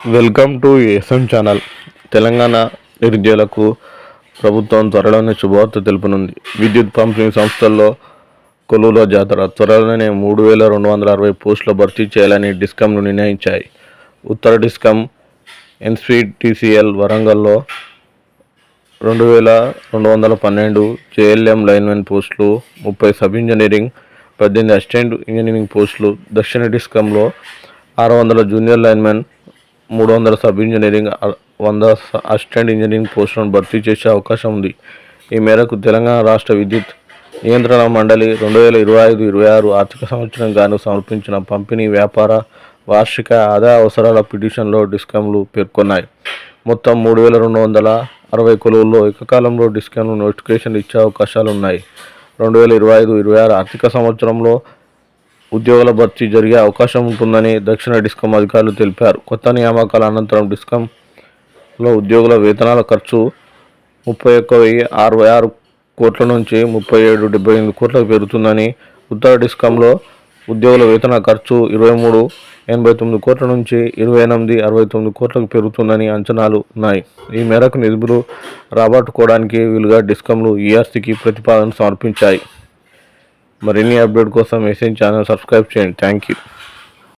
Welcome to SM channel. Telangana నిరుద్యోగులకు ప్రభుత్వం త్వరలోనే శుభవార్త తెలుపనుంది. విద్యుత్ పంపిణీ సంస్థల్లో కొలువుల జాతర త్వరలోనే మూడు వేల రెండు వందల అరవై పోస్టులు భర్తీ చేయాలని డిస్కంలు నిర్ణయించాయి. ఉత్తర డిస్కం ఎన్స్పిటిసిఎల్ వరంగల్లో రెండు వేల రెండు వందల పన్నెండు జేఎల్ఎం లైన్మెన్ పోస్టులు ముప్పై సబ్ ఇంజనీరింగ్ పద్దెనిమిది అసిస్టెంట్ ఇంజనీరింగ్ పోస్టులు దక్షిణ డిస్కంలో ఆరు వందల జూనియర్ లైన్మెన్ మూడు వందల సబ్ ఇంజనీరింగ్ వంద అసిస్టెంట్ ఇంజనీరింగ్ పోస్టులను భర్తీ చేసే అవకాశం ఉంది. ఈ మేరకు తెలంగాణ రాష్ట్ర విద్యుత్ నియంత్రణ మండలి రెండు వేల ఇరవై ఐదు ఇరవై ఆరు ఆర్థిక సంవత్సరం గాను సమర్పించిన పంపిణీ వ్యాపార వార్షిక ఆదాయ అవసరాల పిటిషన్లో డిస్కంలు పేర్కొన్నాయి. మొత్తం మూడు వేల రెండు వందల అరవై కొలువుల్లో ఏకకాలంలో డిస్కంలు నోటిఫికేషన్ ఇచ్చే అవకాశాలు ఉన్నాయి రెండు వేల ఇరవై ఐదు ఇరవై ఆరు ఆర్థిక సంవత్సరంలో ఉద్యోగుల భర్తీ జరిగే అవకాశం ఉంటుందని దక్షిణ డిస్కం అధికారులు తెలిపారు. కొత్త నియామకాల అనంతరం డిస్కంలో ఉద్యోగుల వేతనాల ఖర్చు ముప్పై ఒక్క వెయ్యి అరవై ఆరు కోట్ల నుంచి ముప్పై ఏడు డెబ్బై ఎనిమిది కోట్లకు పెరుగుతుందని ఉత్తర డిస్కంలో ఉద్యోగుల వేతన ఖర్చు ఇరవై మూడు ఎనభై తొమ్మిది కోట్ల నుంచి ఇరవై ఎనిమిది అరవై తొమ్మిది కోట్లకు పెరుగుతుందని అంచనాలు ఉన్నాయి. ఈ మేరకు నిధులు రాబట్టుకోవడానికి వీలుగా డిస్కంలు ఈఆర్సీకి ప్రతిపాదన సమర్పించాయి. మరిన్ని అప్డేట్ కోసం మెసేజ్ ఛానల్ సబ్స్క్రైబ్ చేయండి థ్యాంక్ యూ